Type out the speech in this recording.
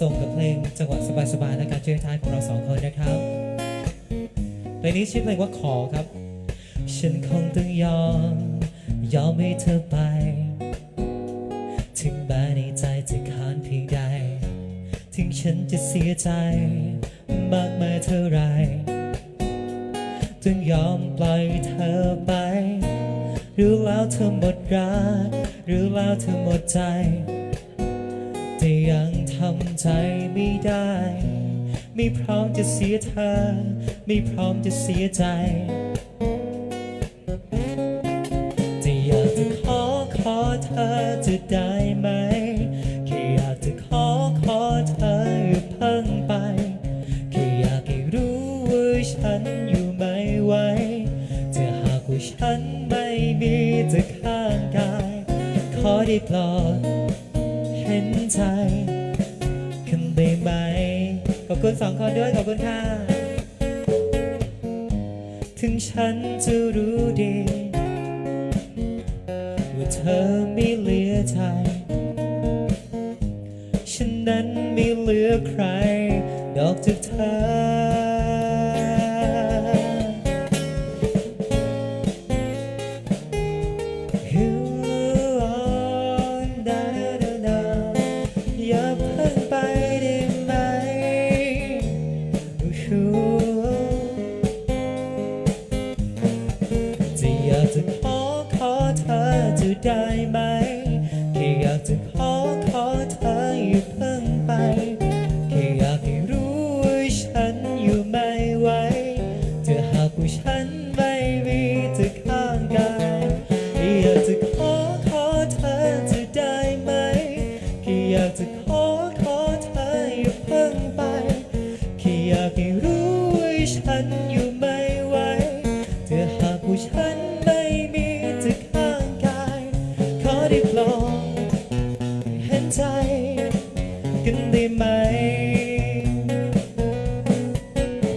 ส่งกับเพลงจังหวะสบายๆและการช่วยท้ายของเราสองคนนะครับเพลงนี้ชื่อเพลงว่าขอครับ ฉันคงต้องยอม ยอมให้เธอไป ถึงแม้ในใจจะขานเพียงใด ถึงฉันจะเสียใจ มากมายเท่าไรต้องยอมปล่อยเธอไปรู้แล้วเธอหมดรักรู้แล้วเธอหมดใจ แต่ยังำใจไม่ได้ ไม่พร้อมจะเสียเธอ ไม่พร้อมจะเสียใจแต่อยากจะขอขอเธอจะได้ไหมแค่อยากจะขอขอเธอเพิ่งไปแค่อยากให้รู้ว่าฉันอยู่ไม่ไหวถ้าหากว่าฉันไม่มีเธอข้างกาย ขอได้โปลอดเห็นใจ คุณสองคนด้วยขอบคุณค่ะ ถึงฉันจะรู้ดี ว่าเธอไม่เหลือใจ ฉันนั้นไม่เหลือใครนอกจากเธอ จะขอขอเธออย่าเพิ่งไป แค่อยากให้รู้ว่าฉันอยู่ไม่ไหวจะหากว่าฉันไม่มีจะเข้า กันได้ไหม